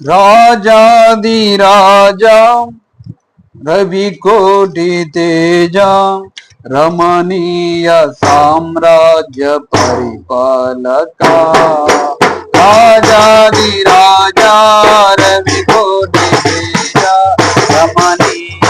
राजा दी राजा, रवि कोटि तेजा, रमणीय साम्राज्य परिपालका। राजादि राजा, रवि कोटि तेजा, रमणीय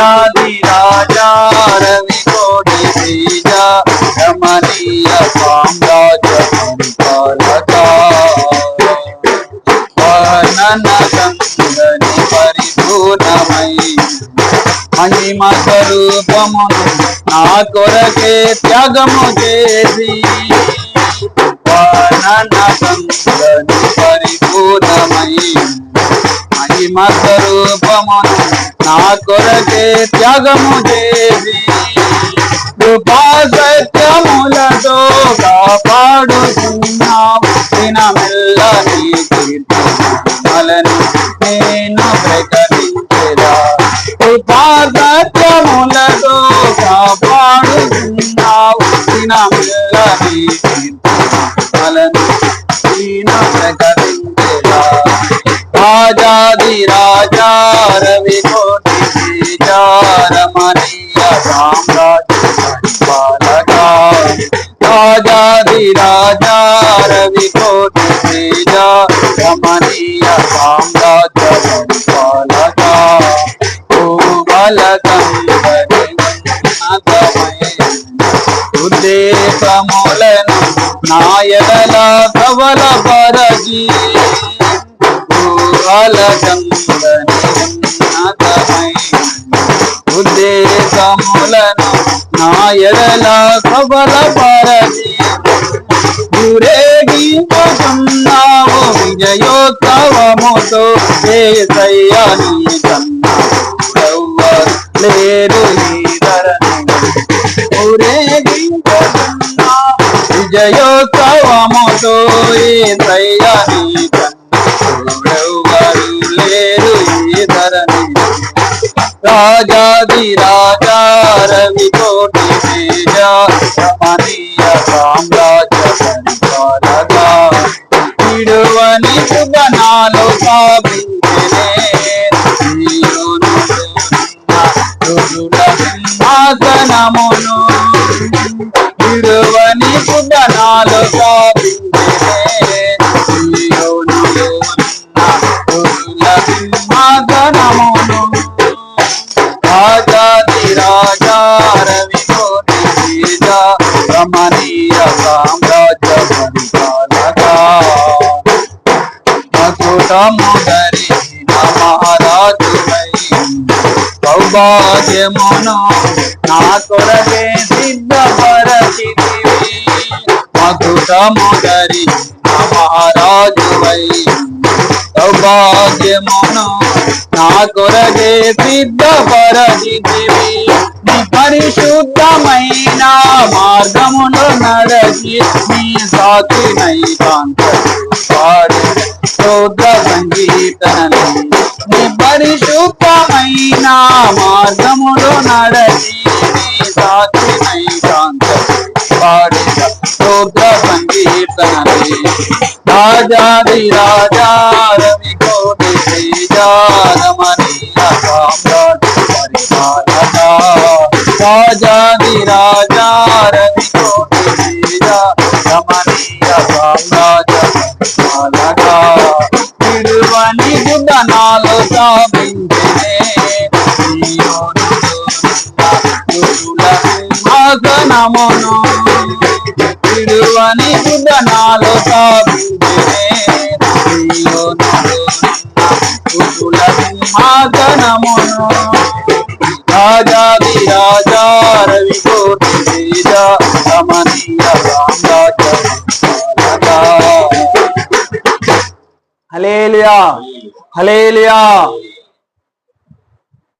రాజాది రాజా రవి కోటి తేజ రమణీయ సామ్రాజ్య పరిపాలక వర్ణన గంగని పరిపూర్ణమై మహిమ స్వరూపమును నా కొరకే త్యాగము చేసి వర్ణన గంగని పరిపూర్ణమై మహిమ స్వరూపమును నా కొరకే త్యాగము చేసి కృపా సత్యములతో కాపాడుతున్నావు దినమెల్ల నీ కీర్తనలను నేను ప్రకటించేదా కృపా సత్యములతో కాపాడుతున్నావు దినమెల్ల నీ కీర్తనలను నేను ప్రకటించేదా రాజాది రాజా రవి కోటి రమణీయ రాజాది రాజా రవి కోటి తేజ రమణీయ సామ్రాజ్య పరిపాలక ఉద్దేశములను నాయల కవల పరజీ ఉద్దేశములను బల పరచి ఊరేగింపుతున్నావు విజయోత్సవముతో. ఏసయ్యని లేరు ఈ విజయోత్సవముతో. ఏసయ్యని కన్నా ఎవ్వరు లేరు ఈ ధరణి. రాజాది రాజా రవి కోట ఆసనమును స్థాపించనే సింహాసనమును విడువని సుగనాలు స్థాపించనే సింహాసనమును రాజా రవి కోటి మకుటముదరి మహారాజు సౌభాగ్యమును నా కొరకే సిద్ధపరచితివి. మకుటముదరి మహారాజు సౌభాగ్యమును నా కొరకే సిద్ధపరచితివి. నీ పరిశుద్ధమైన మార్గములో నరచి నీ సాక్షినై కాంత పరిశుద్ధమైన మార్గములో నడచి నీ సాక్షినై కాంత పాడి స్తోత్ర సంకీర్తనలే రాజాది రాజా రవి కోటి తేజ రమణీయ సామ్రాజ్య పరిపాలక రాజాది రాజా రవి కోటి తేజ రమణీయ సామ్రాజ్య పరిపాలక విడువని గుణనాలు స్థాపించే సింహాసనమును విడువని గుణనాలు సింహాసనమును రాజాది రాజా రవి కోటి తేజ రమణీయ హలేలియా హలేలియా